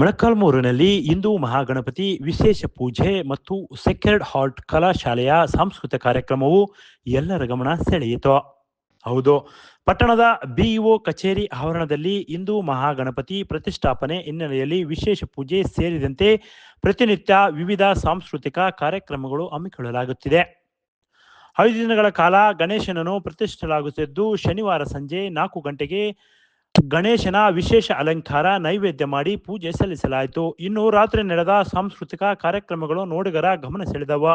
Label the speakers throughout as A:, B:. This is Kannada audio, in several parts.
A: ಮೊಳಕಾಲ್ಮೂರಿನಲ್ಲಿ ಇಂದು ಮಹಾಗಣಪತಿ ವಿಶೇಷ ಪೂಜೆ ಮತ್ತು ಸೆಕ್ರೆಡ್ ಹಾರ್ಟ್ ಕಲಾಶಾಲೆಯ ಸಾಂಸ್ಕೃತಿಕ ಕಾರ್ಯಕ್ರಮವು ಎಲ್ಲರ ಗಮನ ಸೆಳೆಯಿತು. ಹೌದು, ಪಟ್ಟಣದ ಬಿಇಒ ಕಚೇರಿ ಆವರಣದಲ್ಲಿ ಇಂದು ಮಹಾಗಣಪತಿ ಪ್ರತಿಷ್ಠಾಪನೆ ಹಿನ್ನೆಲೆಯಲ್ಲಿ ವಿಶೇಷ ಪೂಜೆ ಸೇರಿದಂತೆ ಪ್ರತಿನಿತ್ಯ ವಿವಿಧ ಸಾಂಸ್ಕೃತಿಕ ಕಾರ್ಯಕ್ರಮಗಳು ಹಮ್ಮಿಕೊಳ್ಳಲಾಗುತ್ತಿದೆ. ಐದು ದಿನಗಳ ಕಾಲ ಗಣೇಶನನ್ನು ಪ್ರತಿಷ್ಠಿಸಲಾಗುತ್ತಿದ್ದು, ಶನಿವಾರ ಸಂಜೆ ನಾಲ್ಕು ಗಂಟೆಗೆ ಗಣೇಶನ ವಿಶೇಷ ಅಲಂಕಾರ ನೈವೇದ್ಯ ಮಾಡಿ ಪೂಜೆ ಸಲ್ಲಿಸಲಾಯಿತು. ಇನ್ನು ರಾತ್ರಿ ನಡೆದ ಸಾಂಸ್ಕೃತಿಕ ಕಾರ್ಯಕ್ರಮಗಳು ನೋಡುಗರ ಗಮನ ಸೆಳೆದವು.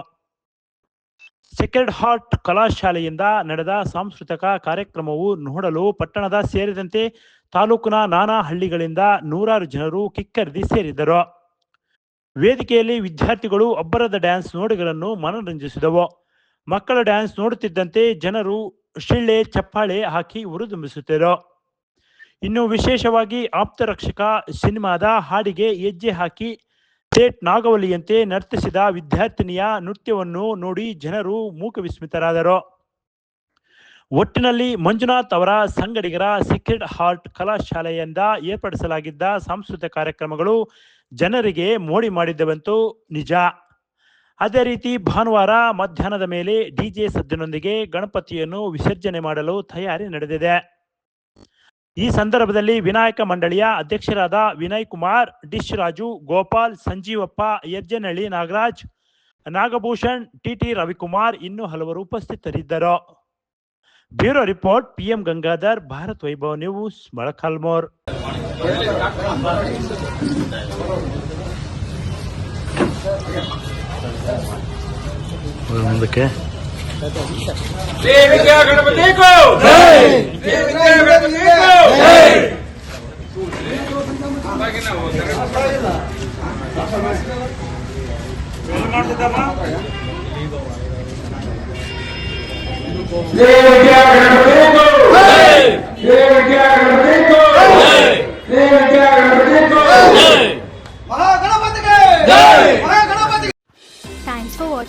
A: ಸೆಕೆಂಡ್ ಹಾರ್ಟ್ ಕಲಾಶಾಲೆಯಿಂದ ನಡೆದ ಸಾಂಸ್ಕೃತಿಕ ಕಾರ್ಯಕ್ರಮವು ನೋಡಲು ಪಟ್ಟಣದ ಸೇರಿದಂತೆ ತಾಲೂಕಿನ ನಾನಾ ಹಳ್ಳಿಗಳಿಂದ ನೂರಾರು ಜನರು ಕಿಕ್ಕರಿದಿ ಸೇರಿದ್ದರು ವೇದಿಕೆಯಲ್ಲಿ ವಿದ್ಯಾರ್ಥಿಗಳು ಅಬ್ಬರದ ಡ್ಯಾನ್ಸ್ ನೋಡುಗರನ್ನು ಮನರಂಜಿಸಿದವು. ಮಕ್ಕಳ ಡ್ಯಾನ್ಸ್ ನೋಡುತ್ತಿದ್ದಂತೆ ಜನರು ಶಿಳ್ಳೆ, ಚಪ್ಪಾಳೆ ಹಾಕಿ ಹುರಿದುಂಬಿಸುತ್ತಿದ್ದರು ಇನ್ನು ವಿಶೇಷವಾಗಿ ಆಪ್ತರಕ್ಷಕ ಸಿನಿಮಾದ ಹಾಡಿಗೆ ಹೆಜ್ಜೆ ಹಾಕಿ ಥೇಟ್ ನಾಗವಲ್ಲಿಯಂತೆ ನರ್ತಿಸಿದ ವಿದ್ಯಾರ್ಥಿನಿಯ ನೃತ್ಯವನ್ನು ನೋಡಿ ಜನರು ಮೂಕ ವಿಸ್ಮಿತರಾದರು ಒಟ್ಟಿನಲ್ಲಿ ಮಂಜುನಾಥ್ ಅವರ ಸಂಗಡಿಗರ ಸೀಕ್ರೆಟ್ ಹಾರ್ಟ್ ಕಲಾಶಾಲೆಯಿಂದ ಏರ್ಪಡಿಸಲಾಗಿದ್ದ ಸಾಂಸ್ಕೃತಿಕ ಕಾರ್ಯಕ್ರಮಗಳು ಜನರಿಗೆ ಮೋಡಿ ಮಾಡಿದ್ದವಂತೂ ನಿಜ. ಅದೇ ರೀತಿ ಭಾನುವಾರ ಮಧ್ಯಾಹ್ನದ ಮೇಲೆ ಡಿಜೆ ಸದ್ದಿನೊಂದಿಗೆ ಗಣಪತಿಯನ್ನು ವಿಸರ್ಜನೆ ಮಾಡಲು ತಯಾರಿ ನಡೆದಿದೆ. ಈ ಸಂದರ್ಭದಲ್ಲಿ ವಿನಾಯಕ ಮಂಡಳಿಯ ಅಧ್ಯಕ್ಷರಾದ ವಿನಯ್ ಕುಮಾರ್ ಡಿಶ್ ರಾಜು ಗೋಪಾಲ್, ಸಂಜೀವಪ್ಪ, ಯಜ್ಜನಹಳ್ಳಿ ನಾಗರಾಜ್, ನಾಗಭೂಷಣ್, ಟಿಟಿ ರವಿಕುಮಾರ್ ಇನ್ನೂ ಹಲವರು ಉಪಸ್ಥಿತರಿದ್ದರು. Bureau report, PM Gangadhar, Bharat Vaibhava news, Molakalmuru. ಮುಂದಕ್ಕೆ
B: ದೇವಿಗೆ ಗಣಪತಿ ಕೋ! ದೇವಿಗೆ ಗಣಪತಿ ಕೋ! ದೇವಿಗೆ ಗಣಪತಿ